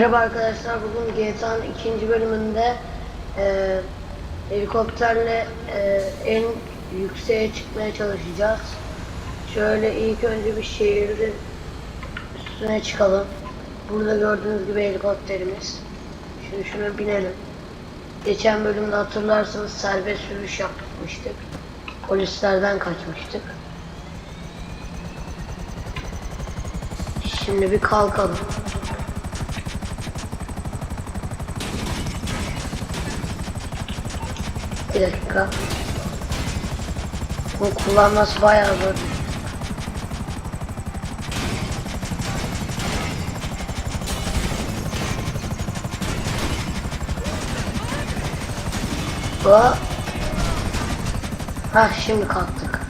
Merhaba arkadaşlar. Bugün GTA'nın ikinci bölümünde e, helikopterle e, en yükseğe çıkmaya çalışacağız. Şöyle ilk önce bir şehrin üstüne çıkalım. Burada gördüğünüz gibi helikopterimiz. Şimdi şuna binelim. Geçen bölümde hatırlarsanız serbest sürüş yapmıştık. Polislerden kaçmıştık. Şimdi bir kalkalım. Bir dakika. Bu kullanması bayağı zor. Bu. Ha şimdi kalktık.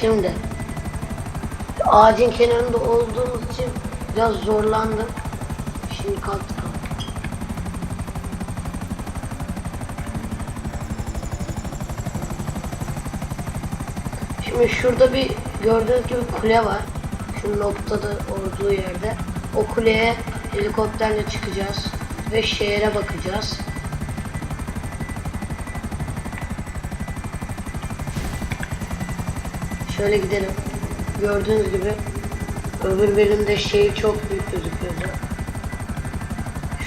Şimdi. Ağacın kenarında olduğumuz için biraz zorlandım. Şimdi kalktık. Şimdi şurada bir gördüğünüz gibi kule var. Şu noktada olduğu yerde. O kuleye helikopterle çıkacağız ve şehre bakacağız. Şöyle gidelim. Gördüğünüz gibi öbür bölümde şehir çok büyük gözüküyordu.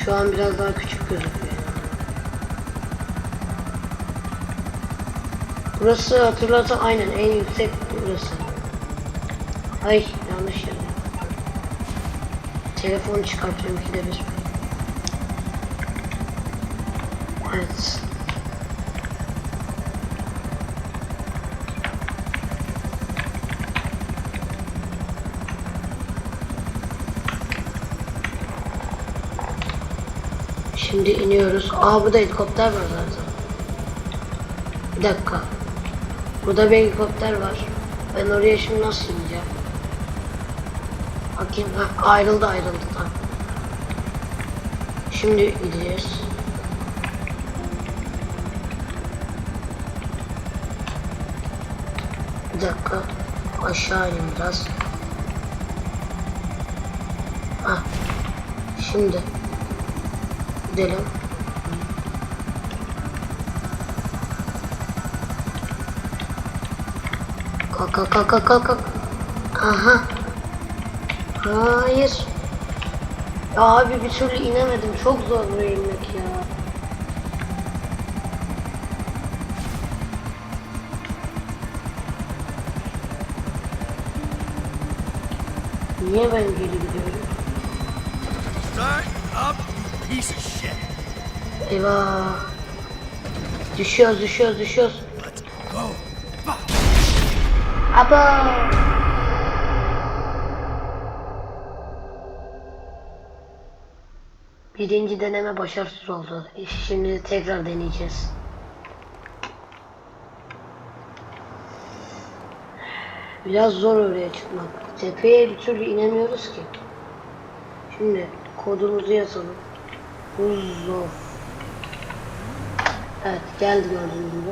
Şu an biraz daha küçük gözüküyor. Burası hatırlarsan aynen en yüksek burası. Ay yanlış yerde. Telefonu çıkartıyorum ki de bir. Evet. Şimdi iniyoruz. Aa burada helikopter var zaten. Bir dakika. Burada bir helikopter var. Ben oraya şimdi nasıl ineceğim? Bakayım. Ha, ayrıldı ayrıldı tamam. Şimdi gideceğiz. Bir dakika. Aşağı ineyim biraz. Ha. Şimdi. Gidelim. Kalk kalk kalk kalk kalk kalk. Aha. Hayır. Ya abi bir türlü inemedim. Çok zor buraya inmek ya. Niye ben geri gidiyorum? Start up, piece of shit. Eyvah. Düşüyoruz düşüyoruz düşüyoruz. Aba. Birinci deneme başarısız oldu. Şimdi tekrar deneyeceğiz. Biraz zor oraya çıkmak. Tepeye bir türlü inemiyoruz ki. Şimdi kodumuzu yazalım. Uzov. Evet geldi gördüğünüz gibi.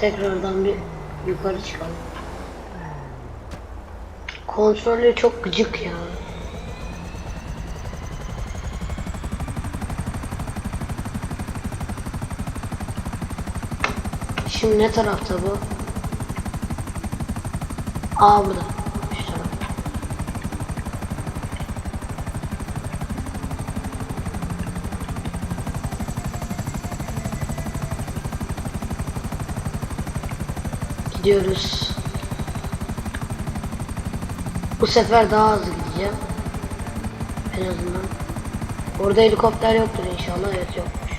Tekrardan bir yukarı çıkalım. Kontrolü çok gıcık ya. Şimdi ne tarafta bu? Aa burada. Şu taraf. Gidiyoruz. Bu sefer daha hızlı gideceğim. En azından. Orada helikopter yoktur inşallah. Evet yokmuş.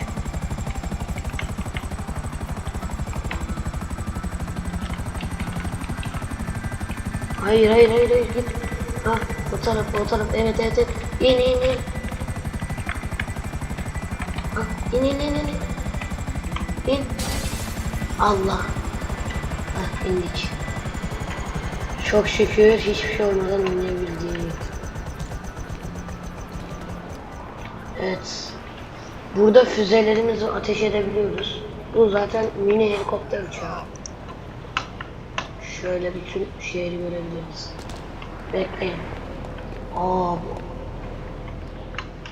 Hayır hayır hayır hayır git. Ha o taraf o taraf evet evet evet. İn in in. Ha, in in in in. İn. Allah. İndik. Çok şükür hiçbir şey olmadan oynayabildik. Evet. Burada füzelerimizi ateş edebiliyoruz. Bu zaten mini helikopter uçağı. Şöyle bütün şehri görebiliriz. Bekleyin. Aa bu.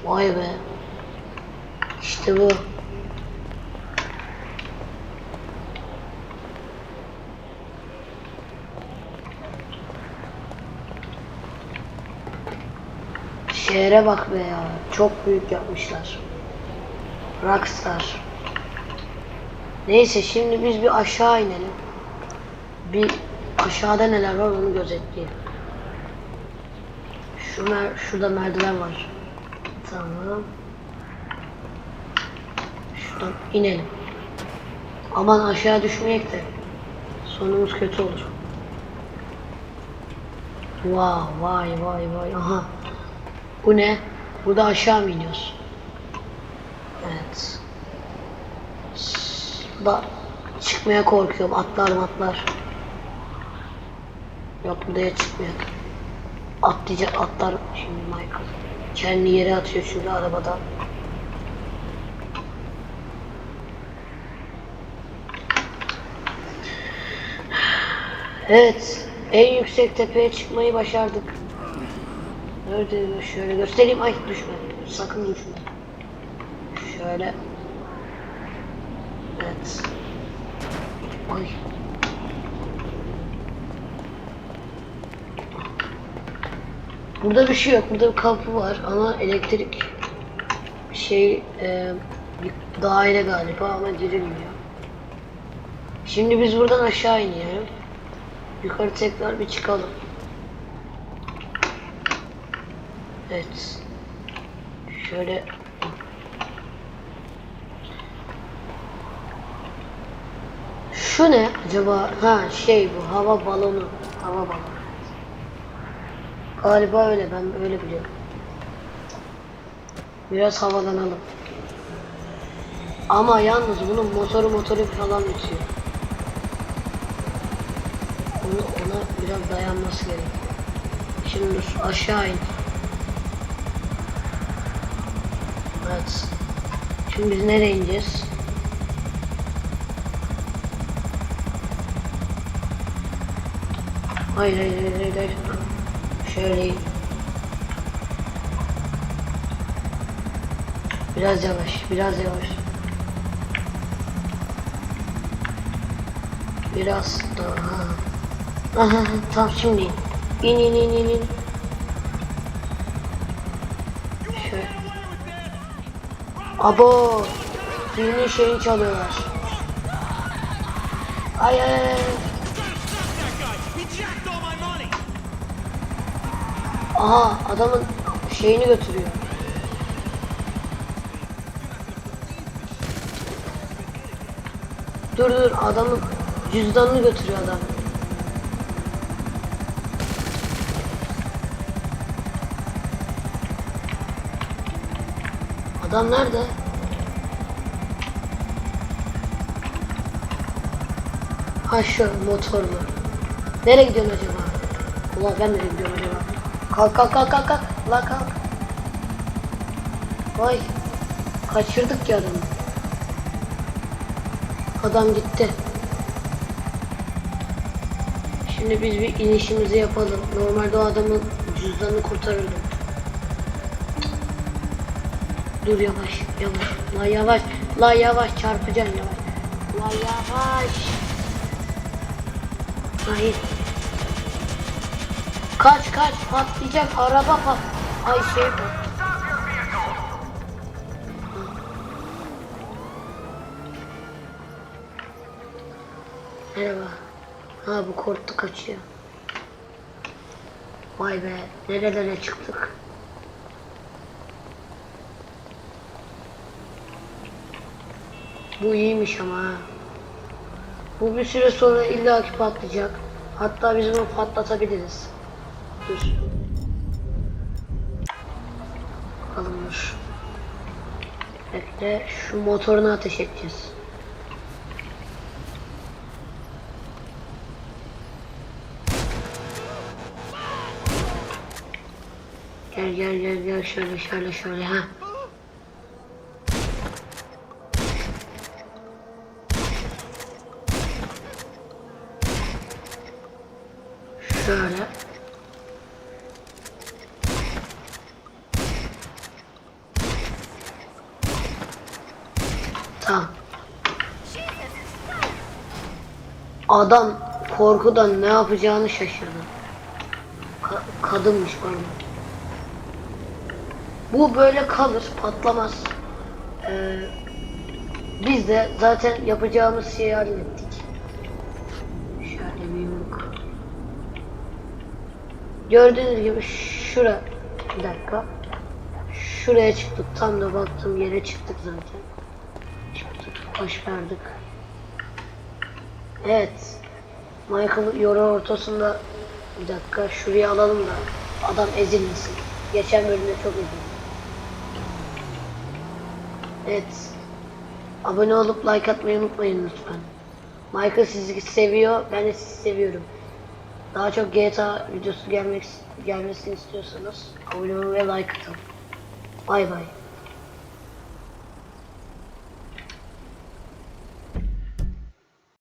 Vay be. İşte bu. Şehre bak be ya. Çok büyük yapmışlar. Rockstar. Neyse şimdi biz bir aşağı inelim. Bir aşağıda neler var onu gözetleyelim. Şu mer şurada merdiven var. Tamam. Şuradan inelim. Aman aşağı düşmeyek de sonumuz kötü olur. Vay vay vay vay aha. Bu ne? Burada aşağı mı iniyoruz? Evet. Da çıkmaya korkuyorum. Atlar atlar. Yok buraya çıkmıyor. Atlayacak atlar şimdi Michael. Kendini yere atıyor şurada arabadan. Evet. En yüksek tepeye çıkmayı başardık. Nerede? Şöyle göstereyim. Ay düşme. Sakın düşme. Şöyle. Evet. Ay. Burada bir şey yok. Burada bir kapı var ama elektrik şey e, bir daire galiba ama girilmiyor. Şimdi biz buradan aşağı iniyoruz. Yukarı tekrar bir çıkalım. Evet. Şöyle Şu ne acaba? Ha şey bu hava balonu. Hava balonu. Galiba öyle ben öyle biliyorum. Biraz havalanalım. Ama yalnız bunun motoru motoru falan bitiyor. Onu, ona biraz dayanması gerekiyor. Şimdi aşağı in. Evet. Şimdi biz nereye ineceğiz? Hayır hayır hayır hayır. Şöyle. Biraz yavaş, biraz yavaş. Biraz daha. Aha, tam şimdi in. İn in in in in. Şöyle. Abo. Birinin şeyini çalıyorlar. Ay ay. Aha adamın şeyini götürüyor. Dur dur adamın cüzdanını götürüyor adam. Adam nerede? Ha şu motorlu. Nereye gidiyorsun acaba? Ulan ben nereye gidiyorum acaba? Kalk kalk kalk kalk kalk. La kalk. Vay. Kaçırdık ya adamı. Adam gitti. Şimdi biz bir inişimizi yapalım. Normalde o adamın cüzdanını kurtarırdım. Dur yavaş yavaş. La yavaş. La yavaş çarpacaksın yavaş. La yavaş. Hayır. Kaç kaç patlayacak araba pat. Ay şey bu. Merhaba. Ha bu korktu kaçıyor. Vay be nerelere çıktık. Bu iyiymiş ama ha. Bu bir süre sonra illaki patlayacak. Hatta biz bunu patlatabiliriz. Dur. Bakalım dur. Bekle şu motorunu ateş edeceğiz. Gel gel gel gel şöyle şöyle şöyle ha. insan. Adam korkudan ne yapacağını şaşırdı. Ka kadınmış pardon. Bu böyle kalır, patlamaz. Ee, biz de zaten yapacağımız şeyi hallettik. Şöyle bir yumruk. Gördüğünüz gibi şura bir dakika. Şuraya çıktık. Tam da baktığım yere çıktık zaten. Verdik. Evet. Michael yoru ortasında bir dakika şuraya alalım da adam ezilmesin. Geçen bölümde çok ezildi. Evet. Abone olup like atmayı unutmayın lütfen. Michael sizi seviyor, ben de sizi seviyorum. Daha çok GTA videosu gelmek gelmesini istiyorsanız abone olun ve like atın. Bay bay.